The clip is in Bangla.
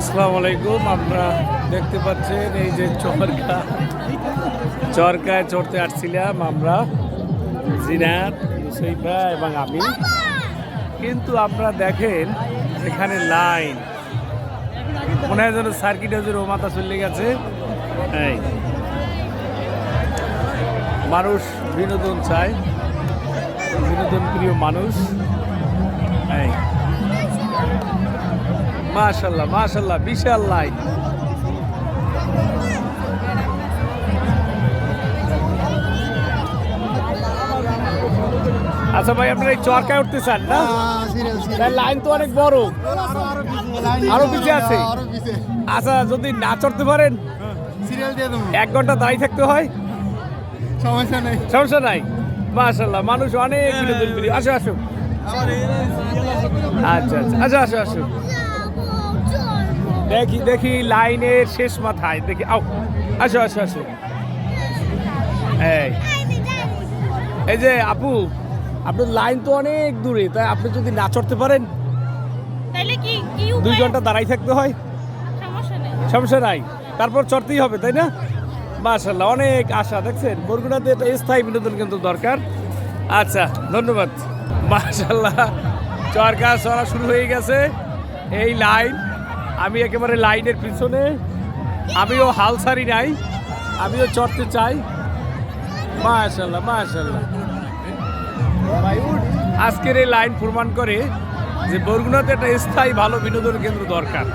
আসসালামু আলাইকুম। আমরা দেখতে পাচ্ছেন এই যে চরকা। চরকায় চড়তে আসছিলাম আমরা। জিনাত, মুসাইফা এবং আমি। কিন্তু আপনারা দেখেন এখানে লাইন। মনে হয় যেন সার্কিট হাউসের ও মাথা চলে গেছে। মানুষ বিনোদন চায়। বিনোদন প্রিয় মানুষ। এই। মাশাল্লাহ মাশাল্লাহ বিশাল লাইন। আচ্ছা ভাই আপনারা এই চরকায় উঠতে চান না তাই লাইন তো অনেক বড়। আরও পিছে আছে? আচ্ছা যদি না চড়তে পারেন দেবো। এক ঘণ্টা দাঁড়িয়ে থাকতে হয়। সমস্যা নেই। সমস্যা নাই। মাশাল্লাহ মানুষ অনেক বিনোদন আসো আসো। আচ্ছা আচ্ছা আচ্ছা আসো আসো। দেখি দেখি লাইনের শেষ মাথায় দেখি আও আসো আসো আসো। এই। এই যে আপু আপনার লাইন তো অনেক দূরে তাই আপনি যদি না চড়তে পারেন দুই ঘণ্টা দাঁড়াই থাকতে হয়। সমস্যা নেই। তারপর চড়তেই হবে তাই না? মাশাল্লাহ অনেক আশা দেখছেন? বরগুনাতে একটা স্থায়ী বিনোদন কিন্তু দরকার। আচ্ছা ধন্যবাদ। মাশাল্লাহ চরকা চড়া শুরু হয়ে গেছে। এই লাইন। আমি একেবারে লাইনের পিছনে। আমিও হাল ছাড়ি নাই, আমিও চড়তে চাই। মাশাল্লাহ মাশাল্লাহ আজকের এই লাইন প্রমাণ করে যে বরগুনাতে একটা স্থায়ী ভালো বিনোদন কেন্দ্র দরকার।